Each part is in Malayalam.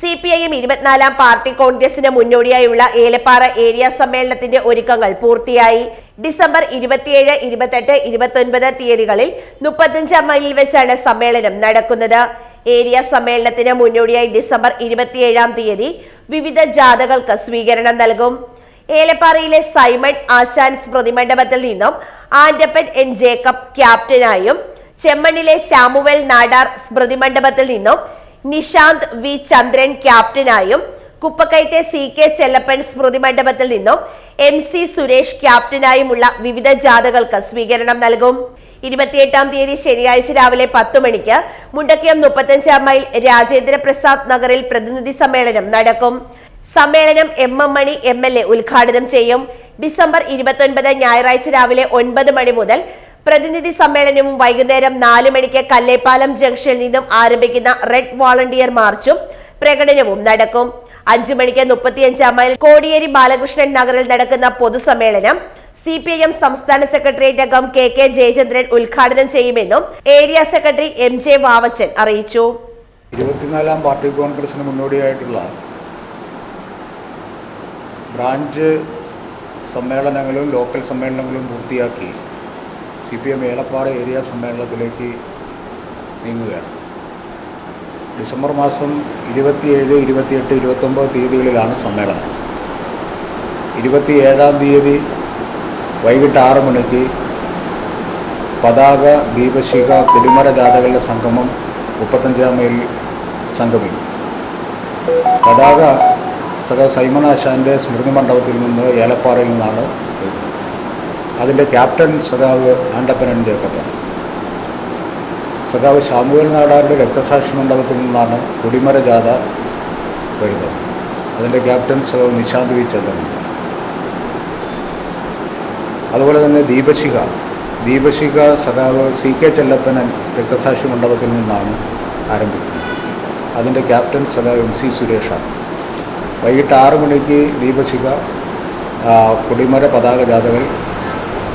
സി പി ഐ എം ഇരുപത്തിനാലാം പാർട്ടി കോൺഗ്രസിന് മുന്നോടിയായുള്ള ഏലപ്പാറ ഏരിയ സമ്മേളനത്തിന്റെ ഒരുക്കങ്ങൾ പൂർത്തിയായി. ഡിസംബർ ഇരുപത്തിയേഴ് ഇരുപത്തെട്ട് ഇരുപത്തൊൻപത് തീയതികളിൽ മുപ്പത്തഞ്ചാം മൈലിൽ വെച്ചാണ് സമ്മേളനം നടക്കുന്നത്. ഏരിയ സമ്മേളനത്തിന് മുന്നോടിയായി ഡിസംബർ ഇരുപത്തിയേഴാം തീയതി വിവിധ ജാഥകൾക്ക് സ്വീകരണം നൽകും. ഏലപ്പാറയിലെ സൈമൺ ആശാൻ സ്മൃതി മണ്ഡപത്തിൽ നിന്നും ആൻഡപ്പൻ എൻ ജേക്കബ് ക്യാപ്റ്റനായും ചെമ്മണ്ണിലെ ശാമുവൽ നാടാർ സ്മൃതി മണ്ഡപത്തിൽ നിന്നും നിഷാന്ത് വി ചന്ദ്രൻ ക്യാപ്റ്റനായും കുപ്പക്കയത്തെ സി കെ ചെല്ലപ്പൻ സ്മൃതി മണ്ഡപത്തിൽ നിന്നും എം സി സുരേഷ് ക്യാപ്റ്റനായുമുള്ള വിവിധ ജാഥകൾക്ക് സ്വീകരണം നൽകും. ഇരുപത്തിയെട്ടാം തീയതി ശനിയാഴ്ച രാവിലെ പത്ത് മണിക്ക് മുണ്ടക്കയം മുപ്പത്തഞ്ചാം മൈൽ രാജേന്ദ്ര പ്രസാദ് നഗറിൽ പ്രതിനിധി സമ്മേളനം നടക്കും. സമ്മേളനം M M Mani M L A ഉദ്ഘാടനം ചെയ്യും. ഡിസംബർ ഇരുപത്തൊൻപത് ഞായറാഴ്ച രാവിലെ ഒൻപത് മണി മുതൽ പ്രതിനിധി സമ്മേളനവും വൈകുന്നേരം നാല് മണിക്ക് കല്ലേപ്പാലം ജംഗ്ഷനിൽ നിന്നും ആരംഭിക്കുന്ന റെഡ് വോളണ്ടിയർ മാർച്ചും പ്രകടനവും നടക്കും. അഞ്ചു മണിക്ക് മുപ്പത്തിയഞ്ചാം മൈൽ കോടിയേരി ബാലകൃഷ്ണൻ നഗറിൽ നടക്കുന്ന പൊതുസമ്മേളനം സി പി ഐ എം സംസ്ഥാന സെക്രട്ടേറിയറ്റ് അംഗം കെ കെ ജയചന്ദ്രൻ ഉദ്ഘാടനം ചെയ്യുമെന്നും area secretary M J Vavachan അറിയിച്ചു. ഇരുപത്തിനാലാം പാർട്ടി കോൺഗ്രസിന് മുന്നോടിയായിട്ടുള്ള ബ്രാഞ്ച് സമ്മേളനങ്ങളും ലോക്കൽ സമ്മേളനങ്ങളും പൂർത്തിയാക്കി C P M Elappara area സമ്മേളനത്തിലേക്ക് നീങ്ങുകയാണ് ഡിസംബർ മാസം ഇരുപത്തിയേഴ് ഇരുപത്തിയെട്ട് ഇരുപത്തൊമ്പത് തീയതികളിലാണ് സമ്മേളനം ഇരുപത്തിയേഴാം തീയതി വൈകിട്ട് ആറ് മണിക്ക് പതാക ദീപശിഖ പെരുമര ജാഥകളുടെ സംഗമം മുപ്പത്തഞ്ചാം മൈൽ സംഗമിക്കും പതാക സഖ സൈമൺ ആശാന്റെ സ്മൃതി മണ്ഡപത്തിൽ നിന്ന് ഏലപ്പാറയിൽ നിന്നാണ്. അതിന്റെ ക്യാപ്റ്റൻ സഖാവ് ആൻഡപ്പനൻ ജേക്കബാണ് സഖാവ് ശാമുവൽ നാടാരുടെ രക്തസാക്ഷി മണ്ഡപത്തിൽ നിന്നാണ് കൊടിമര ജാഥ വരുന്നത്. അതിന്റെ ക്യാപ്റ്റൻ സഖാവ് നിശാന്ത് വി ചന്ദ്രൻ. അതുപോലെ തന്നെ ദീപശിഖ. ദീപശിഖ സഖാവ് സി കെ ചെല്ലപ്പനൻ രക്തസാക്ഷി മണ്ഡപത്തിൽ നിന്നാണ് ആരംഭിക്കുന്നത്. അതിന്റെ ക്യാപ്റ്റൻ സഖാവ് എം സി സുരേഷാണ് വൈകിട്ട് ആറ് മണിക്ക് ദീപശിഖ കൊടിമര പതാക ജാഥകൾ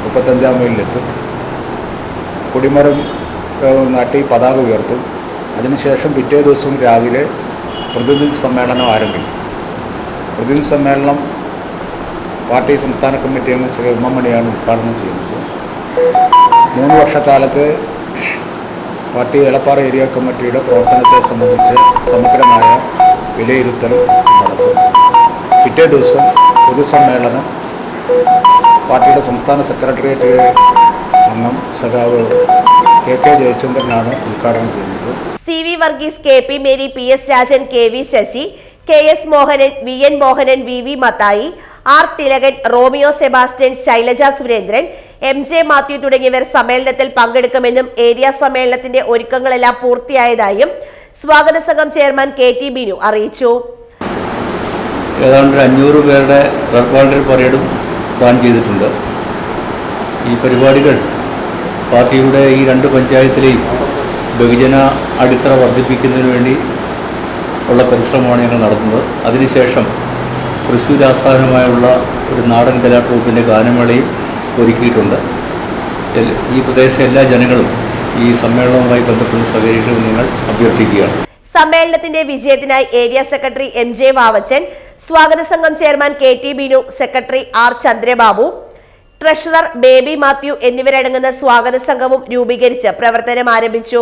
മുപ്പത്തഞ്ചാം മൈലിലെത്തും. കൊടിമരം നാട്ടി പതാക ഉയർത്തും. അതിനുശേഷം പിറ്റേ ദിവസം രാവിലെ പ്രതിനിധി സമ്മേളനം ആരംഭിക്കും. പ്രതിനിധി സമ്മേളനം പാർട്ടി സംസ്ഥാന കമ്മിറ്റി അംഗം ശ്രീ ഉമ്മമണിയാണ് ഉദ്ഘാടനം ചെയ്യുന്നത്. മൂന്ന് വർഷക്കാലത്ത് പാർട്ടി എളപ്പാറ ഏരിയ കമ്മിറ്റിയുടെ പ്രവർത്തനത്തെ സംബന്ധിച്ച് സമഗ്രമായ വിലയിരുത്തൽ നടത്തും. പിറ്റേ ദിവസം പൊതുസമ്മേളനം പാർട്ടിയുടെ സംസ്ഥാന സെക്രട്ടേറിയറ്റ് അംഗം സഖാവ് കെ കെ ജയചന്ദ്രനാണ് ഉദ്ഘാടനം ചെയ്യുന്നത്. C V Varghese K P Mary P S Rajan K V Sasi K S Mohanan V N Mohanan V V Mathai R Thilakan Romeo Sebastian Shailaja Surendran M J Mathew തുടങ്ങിയവർ സമ്മേളനത്തിൽ പങ്കെടുക്കുമെന്നും ഏരിയ സമ്മേളനത്തിന്റെ ഒരുക്കങ്ങളെല്ലാം പൂർത്തിയായതായും സ്വാഗത സംഘം ചെയർമാൻ കെ ടി ബിനു അറിയിച്ചു. ഏതാണ്ട് ഒരു അഞ്ഞൂറ് പേരുടെ വാളണ്ടറി പരേഡും പ്ലാൻ ചെയ്തിട്ടുണ്ട്. ഈ പരിപാടികൾ പാർട്ടിയുടെ ഈ രണ്ട് പഞ്ചായത്തിലെയും ബഹുജന അടിത്തറ വർദ്ധിപ്പിക്കുന്നതിന് വേണ്ടി ഉള്ള പരിശ്രമമാണ് ഞങ്ങൾ നടത്തുന്നത്. അതിനുശേഷം തൃശ്ശൂർ ആസ്ഥാനമായുള്ള ഒരു നാടൻ കലാട്രൂപ്പിന്റെ ഗാനമേളയും ഒരുക്കിയിട്ടുണ്ട്. ഈ പ്രദേശത്തെ എല്ലാ ജനങ്ങളും ഈ സമ്മേളനവുമായി ബന്ധപ്പെട്ട് സഹകരിക്കണമെന്ന് ഞങ്ങൾ അഭ്യർത്ഥിക്കുകയാണ്. സമ്മേളനത്തിന്റെ വിജയത്തിനായി area secretary M J Vavachan സ്വാഗത സംഘം chairman K T Binu secretary R Chandrababu treasurer Baby Mathew എന്നിവരടങ്ങുന്ന സ്വാഗത സംഘവും രൂപീകരിച്ച് പ്രവർത്തനം ആരംഭിച്ചു